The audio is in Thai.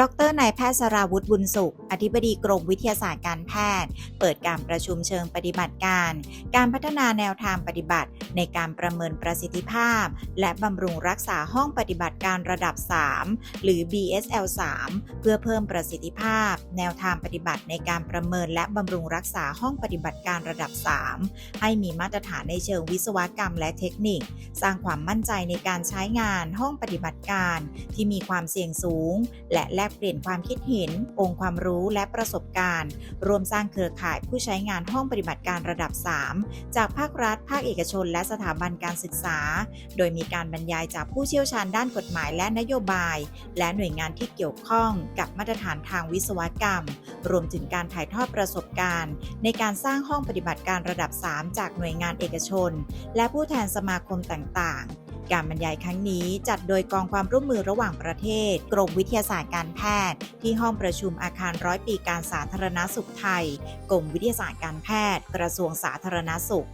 ดรนายแพทย์สราวุฒิบุญสุข อธิบดีกรมวิทยาศาสตร์การแพทย์ เปิดการประชุมเชิงปฏิบัติการ การพัฒนาแนวทางปฏิบัติ ในการประเมินประสิทธิภาพ และบำรุงรักษาห้องปฏิบัติการระดับ 3 หรือ BSL 3เพื่อเพิ่มประสิทธิภาพ แนวทางปฏิบัติในการประเมินและบำรุงรักษาห้องปฏิบัติการระดับ 3 ให้มีมาตรฐานในเชิงวิศวกรรมและเทคนิค สร้างความมั่นใจในการใช้งานห้องปฏิบัติการ ที่มีความเสี่ยงสูง และแลกเปลี่ยนความคิดเห็น องค์ความรู้และประสบการณ์ รวมสร้างเครือข่ายผู้ใช้งานห้องปฏิบัติการระดับ 3 จากภาครัฐ ภาคเอกชน และสถาบันการศึกษา โดยมีการบรรยายจากผู้เชี่ยวชาญด้านกฎหมายและนโยบาย และหน่วยงานที่เกี่ยวข้องกับมาตรฐานทางวิศวกรรม รวมถึงการถ่ายทอดประสบการณ์ ในการสร้างห้องปฏิบัติการระดับ 3 จากหน่วยงานเอกชน และผู้แทนสมาคมต่างๆ การบรรยายครั้งนี้จัดโดยกองความร่วมมือระหว่างประเทศ กรมวิทยาศาสตร์การแพทย์ ที่ห้องประชุมอาคารร้อยปีการสาธารณสุขไทย กรมวิทยาศาสตร์การแพทย์ กระทรวงสาธารณสุข